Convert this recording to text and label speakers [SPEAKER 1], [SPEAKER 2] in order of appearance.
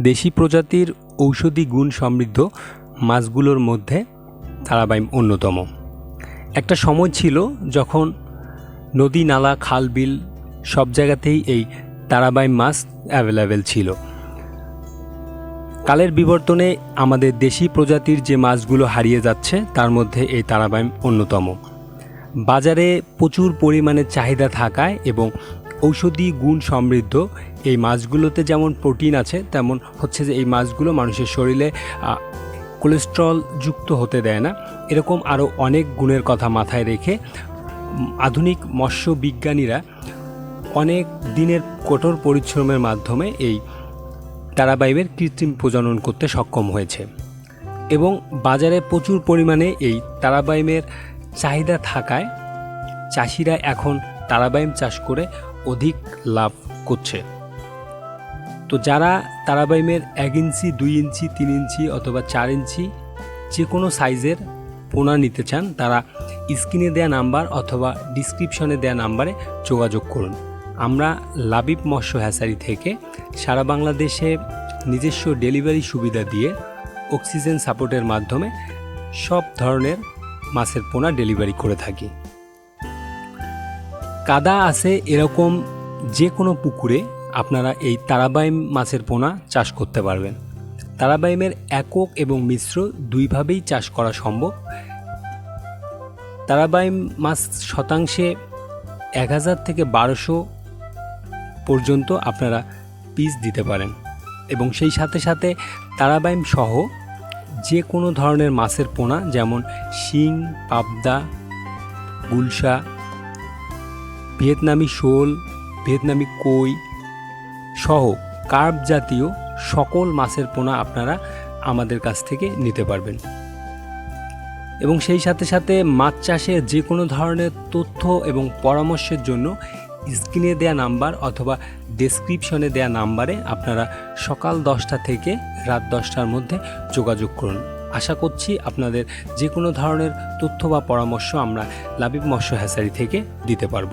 [SPEAKER 1] দেশি প্রজাতির ঔষধি গুণ সমৃদ্ধ মাছগুলোর মধ্যে তারাবাইম অন্যতম। একটা সময় ছিল যখন নদী, নালা, খাল, বিল সব জায়গাতেই এই তারাবাইম মাছ অ্যাভেলেবেল ছিল। কালের বিবর্তনে আমাদের দেশি প্রজাতির যে মাছগুলো হারিয়ে যাচ্ছে, তার মধ্যে এই তারাবাইম অন্যতম। বাজারে প্রচুর পরিমাণে চাহিদা থাকায় এবং ঔষধি গুণ সমৃদ্ধ। এই মাছগুলোতে যেমন প্রোটিন আছে, তেমন হচ্ছে যে এই মাছগুলো মানুষের শরীরে কোলেস্ট্রল যুক্ত হতে দেয় না। এরকম আরও অনেক গুণের কথা মাথায় রেখে আধুনিক মৎস্য বিজ্ঞানীরা অনেক দিনের কঠোর পরিশ্রমের মাধ্যমে এই তারাবাইমের কৃত্রিম প্রজনন করতে সক্ষম হয়েছে। এবং বাজারে প্রচুর পরিমাণে এই তারাবাইমের চাহিদা থাকায় চাষিরা এখন তারাবাইম চাষ করে অধিক লাভ করছে। তো যারা তারাবাইমের এক ইঞ্চি, দুই ইঞ্চি, তিন ইঞ্চি অথবা চার ইঞ্চি যে কোনো সাইজের পোনা নিতে চান, তারা স্ক্রিনে দেয়া নাম্বার অথবা ডিসক্রিপশনে দেয়া নাম্বারে যোগাযোগ করুন। আমরা লাবিব মৎস্য হ্যাসারি থেকে সারা বাংলাদেশে নিজস্ব ডেলিভারি সুবিধা দিয়ে অক্সিজেন সাপোর্টের মাধ্যমে সব ধরনের মাছের পোনা ডেলিভারি করে থাকি। কাদা আছে এরকম যে কোনো পুকুরে আপনারা এই তারাবাইম মাছের পোনা চাষ করতে পারবেন। তারাবাইমের একক এবং মিশ্র দুইভাবেই চাষ করা সম্ভব। তারাবাইম মাছ শতাংশে এক হাজার থেকে বারোশো পর্যন্ত আপনারা পিস দিতে পারেন এবং সেই সাথে সাথে তারাবাইম সহ যে কোনো ধরনের মাছের পোনা যেমন শিং, পাবদা, গুলশা ভিয়েতনামি শোল, ভিয়েতনামি কই সহ কার্প জাতীয় সকল মাছের পোনা আপনারা আমাদের কাছ থেকে নিতে পারবেন। এবং সেই সাথে সাথে মাছ চাষের যে কোনো ধরনের তথ্য এবং পরামর্শের জন্য স্ক্রিনে দেয়া নাম্বার অথবা ডেসক্রিপশনে দেয়া নাম্বারে আপনারা সকাল দশটা থেকে রাত দশটার মধ্যে যোগাযোগ করুন। আশা করছি আপনাদের যে কোনো ধরনের তথ্য বা পরামর্শ আমরা লাবিব মৎস্য হ্যাসারি থেকে দিতে পারব।